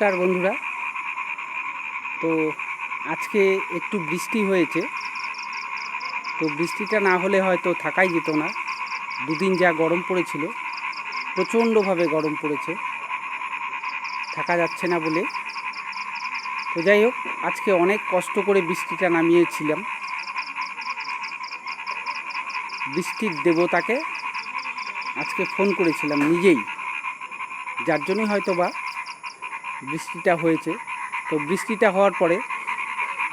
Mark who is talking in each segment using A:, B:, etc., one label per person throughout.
A: নমস্কার বন্ধুরা। তো আজকে একটু বৃষ্টি হয়েছে। তো বৃষ্টিটা না হলে হয়তো থাকাই যেত না। দুদিন যা গরম পড়েছিল, প্রচণ্ডভাবে গরম পড়েছে। থাকা যাচ্ছে না বলে। তো যাই হোক, আজকে অনেক কষ্ট করে বৃষ্টিটা নামিয়েছিলাম। বৃষ্টির দেবতাকে আজকে ফোন করেছিলাম নিজেই। যার জন্যই হয়তো বা বৃষ্টিটা হয়েছে। তো বৃষ্টিটা হওয়ার পরে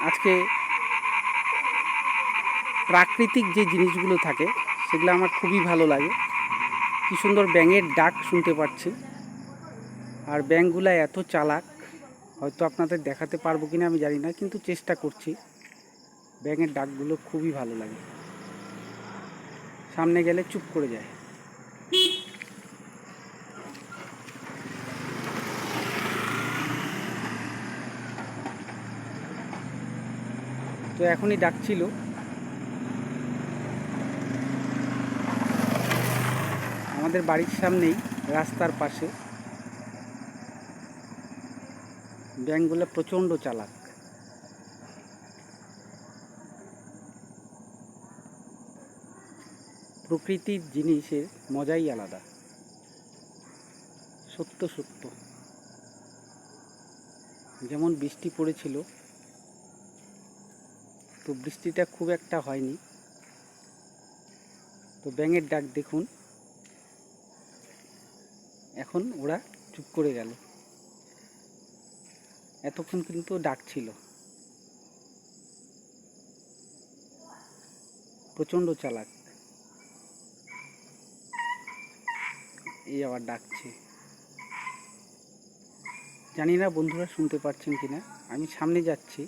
A: আজকে প্রাকৃতিক যে জিনিসগুলো থাকে, সেগুলো আমার খুবই ভালো লাগে। কী সুন্দর ব্যাঙের ডাক শুনতে পাচ্ছি। আর ব্যাঙগুলো এত চালাক, হয়তো আপনাদের দেখাতে পারব কিনা আমি জানি না, কিন্তু চেষ্টা করছি। ব্যাঙের ডাকগুলো খুবই ভালো লাগে। সামনে গেলে চুপ করে যায়। তো এখনই ডাকছিল। আমাদের বাড়ির সামনেই, রাস্তার পাশে। ব্যাঙগুলো প্রচণ্ড চালাক। প্রকৃতির জিনিসের মজাই আলাদা। সত্য সত্য। যেমন বৃষ্টি পড়েছিল তো বৃষ্টিটা খুব একটা হয়নি। তো ব্যাঙের ডাক দেখুন। এখন ওরা চুপ করে গেল। এতক্ষণ কিন্তু ডাক ছিল। প্রচণ্ড চালাক। এই আবার ডাকছে। জানি না বন্ধুরা শুনতে পাচ্ছেন কিনা। আমি সামনে যাচ্ছি।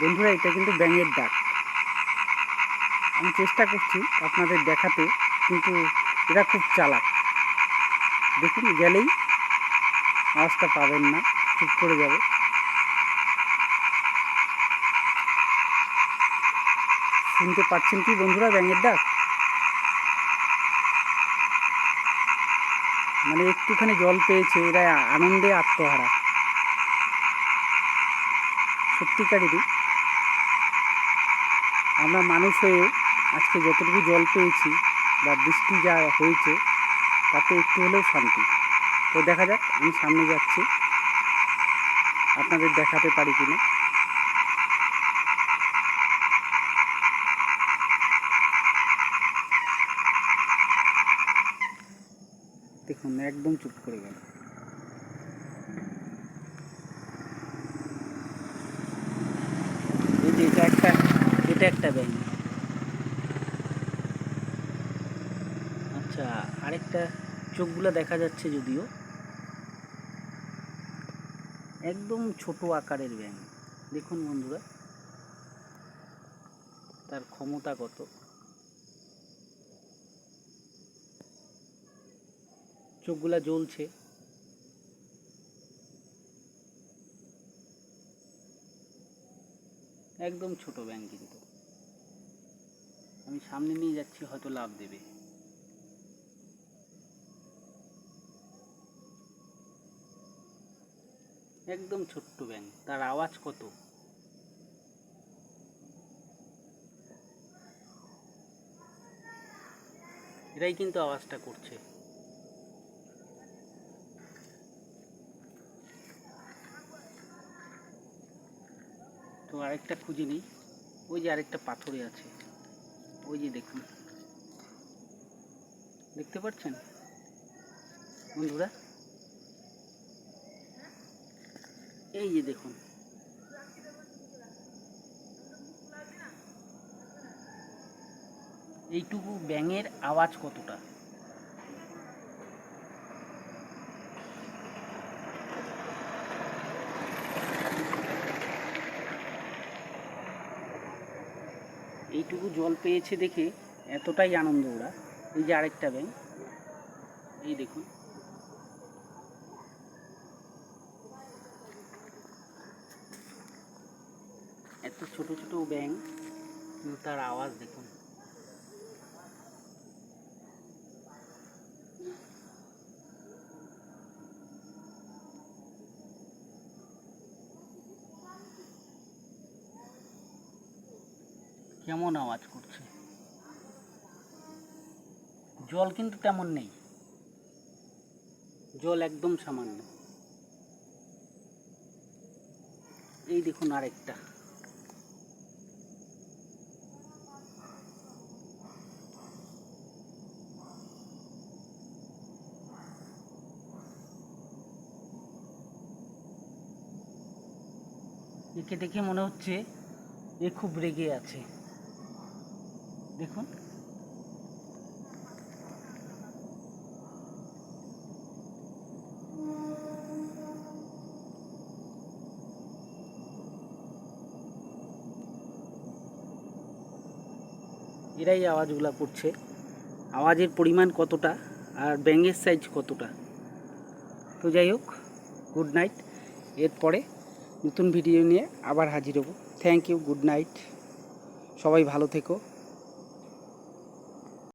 A: বন্ধুরা, এটা কিন্তু ব্যাঙের ডাক। আমি চেষ্টা করছি আপনাদের দেখাতে, কিন্তু এরা খুব চালাক। দেখুন, গেলেই আওয়াজটা পাবেন না, চুপ করে যাবে। শুনতে পাচ্ছেন কি বন্ধুরা ব্যাঙের ডাক? মানে একটুখানি জল পেয়েছে, এরা আনন্দে আত্মহারা। সত্যিকারেরই। আমরা মানুষ হয়ে আজকে যতটুকু জল পেয়েছি বা বৃষ্টি যা হয়েছে, তাতে একটু হলেও শান্তি। তো দেখা যাক, আমি সামনে যাচ্ছি। আপনাদের দেখাতে পারি কিনা দেখুন, একদম চুপ করে গেল এই যে এটা একটা এটা একটা ব্যাংক আচ্ছা আরেকটা চোখগুলো দেখা যাচ্ছে যদিও। একদম ছোট আকারের ব্যাঙ দেখুন বন্ধুরা, তার ক্ষমতা কত? চোখগুলা জ্বলছে। একদম ছোট ব্যাঙ কিন্তু। আমি সামনে নিয়ে যাচ্ছি, হয়তো লাভ দেবে। একদম ছোট্ট ব্যাঙ তার আওয়াজ কত? এরাই কিন্তু আওয়াজটা করছে। তো আরেকটা খুঁজে নিই। ওই যে আরেকটা পাথরে আছে। ওই যে দেখুন। দেখতে পাচ্ছেন? বন্ধুরা? এই যে দেখুন। এইটুকু ব্যাঙের আওয়াজ কতটা? এইটুকু জল পেয়েছে দেখে এতটাই আনন্দ ওরা। এই যে আরেকটা ব্যাঙ। এই দেখুন। এত ছোট ছোট ব্যাঙ, তার আওয়াজ দেখুন। কেমন আওয়াজ করছে? জল কিন্তু তেমন নেই। জল একদম সামান্য। এই দেখুন আরেকটা। একে দেখে মনে হচ্ছে এ খুব রেগে আছে। দেখুন। এরাই আওয়াজগুলো করছে। আওয়াজের পরিমাণ কতটা আর ব্যাঙের সাইজ কতটা? তো যাই হোক গুড নাইট এরপরে নতুন ভিডিও নিয়ে আবার হাজির হব। থ্যাংক ইউ গুড নাইট সবাই ভালো থেকো।